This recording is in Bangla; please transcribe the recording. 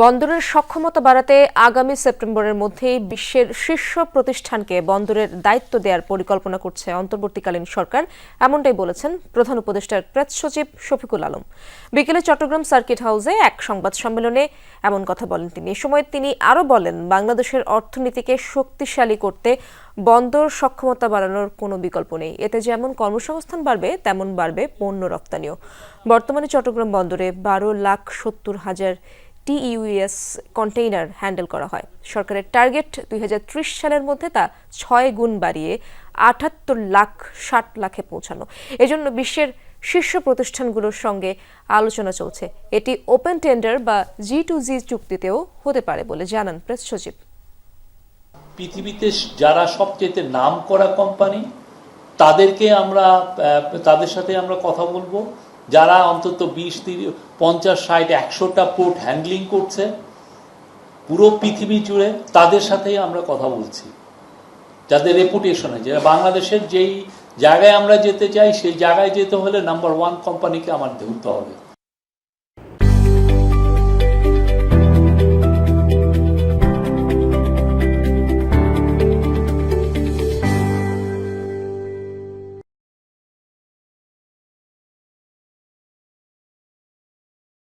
বন্দরের সক্ষমতা বাড়াতে আগামী সেপ্টেম্বরের মধ্যেই বিশ্বের শীর্ষ প্রতিষ্ঠানকে বন্দরের দায়িত্ব দেওয়ার পরিকল্পনা করছে অন্তর্বর্তীকালীন সরকার, এমনটাই বলেছেন প্রধান উপদেষ্টার প্রেস সচিব শফিকুল আলম। বিকেলে চট্টগ্রাম সার্কিট হাউসে এক সংবাদ সম্মেলনে এমন কথা বলেন তিনি। এ সময় তিনি আরও বলেন, বাংলাদেশের অর্থনীতিকে শক্তিশালী করতে বন্দর সক্ষমতা বাড়ানোর কোনো বিকল্প নেই। এতে যেমন কর্মসংস্থান বাড়বে, তেমন বাড়বে পণ্য রপ্তানিও। বর্তমানে চট্টগ্রাম বন্দরে বারো লাখ সত্তর হাজার টিইউএস কন্টেইনার হ্যান্ডেল করা হয়। সরকারের টার্গেট দুই সালের মধ্যে তা ছয় গুণ বাড়িয়ে আটাত্তর লাখ ষাট লাখে পৌঁছানো। এজন্য বিশ্বের শীর্ষ প্রতিষ্ঠানগুলোর সঙ্গে আলোচনা চলছে। এটি ওপেন টেন্ডার বা জি টু জি চুক্তিতেও হতে পারে বলে জানান প্রেস সচিব। পৃথিবীতে যারা সবচেয়ে নাম করা কোম্পানি তাদেরকে আমরা তাদের সাথে আমরা কথা বলব। যারা অন্তত বিশ, তিরিশ, পঞ্চাশ, ষাট, একশোটা পোর্ট হ্যান্ডলিং করছে, পুরো পৃথিবী জুড়ে তাদের সাথেই আমরা কথা বলছি। যাদের রেপুটেশন আছে বাংলাদেশের যেই জায়গায় আমরা যেতে চাই, সেই জায়গায় যেতে হলে নাম্বার ওয়ান কোম্পানিকে আমার ধরতে হবে।